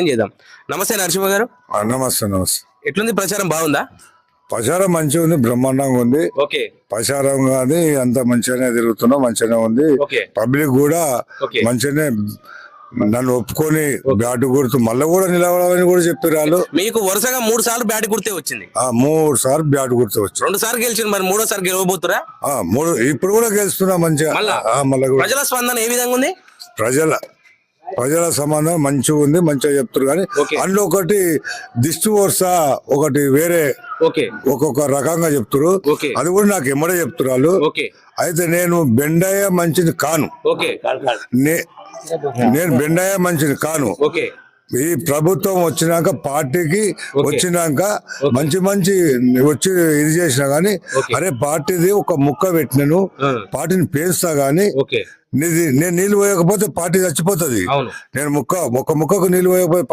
చేద్దాం. నమస్తే నరసింహ గారు. నమస్తే నమస్తే. ఎట్లుంది ప్రచారం? బాగుందా? ప్రచారం మంచిగా ఉంది బ్రహ్మాండంగా ఉంది. ఓకే. ప్రచారం కానీ అంత మంచిగానే తిరుగుతున్నాం మంచిగానే ఉంది. పబ్లిక్ కూడా. మంచిగానే నన్ను ఒప్పుకొని బ్యాటు గుర్తు మళ్ళీ కూడా నిలబడాలని కూడా చెప్పారు వాళ్ళు. మీకు వరుసగా మూడు సార్లు బ్యాట్ గుర్తే వచ్చింది. ఆ మూడు సార్లు బ్యాట్ గుర్తు వచ్చి రెండు సార్లు గెలిచింది మరి మూడోసారి గెలవబోతురా? ఆ, మూడు ఇప్పుడు కూడా గెలుస్తున్నా మంచిగా. మళ్ళా? ప్రజల స్పందన ఏ విధంగా ఉంది? ప్రజల ప్రజల సంబంధం మంచిగా ఉంది మంచిగా చెప్తారు కానీ. అందులో ఒకటి దిష్టి వరుస ఒకటి వేరే ఓకే. ఒక్కొక్క రకంగా చెప్తారు. అది కూడా నాకు ఎమ్మడే చెప్తారు వాళ్ళు. అయితే నేను బెండయ్య మంచిది కాను. ఓకే. నే- నేను బెండయ్య మంచిది కాను. ఓకే. ఈ ప్రభుత్వం వచ్చినాక పార్టీకి వచ్చినాక మంచి మంచి వచ్చి ఇది చేసినా గానీ. అరే పార్టీది ఒక ముక్క పెట్టినను. పార్టీని పేస్తా గానీ నేను నీళ్ళు పోయకపోతే పార్టీ చచ్చిపోతుంది. నేను ముక్క ఒక ముక్కకు నీళ్ళు పోయకపోతే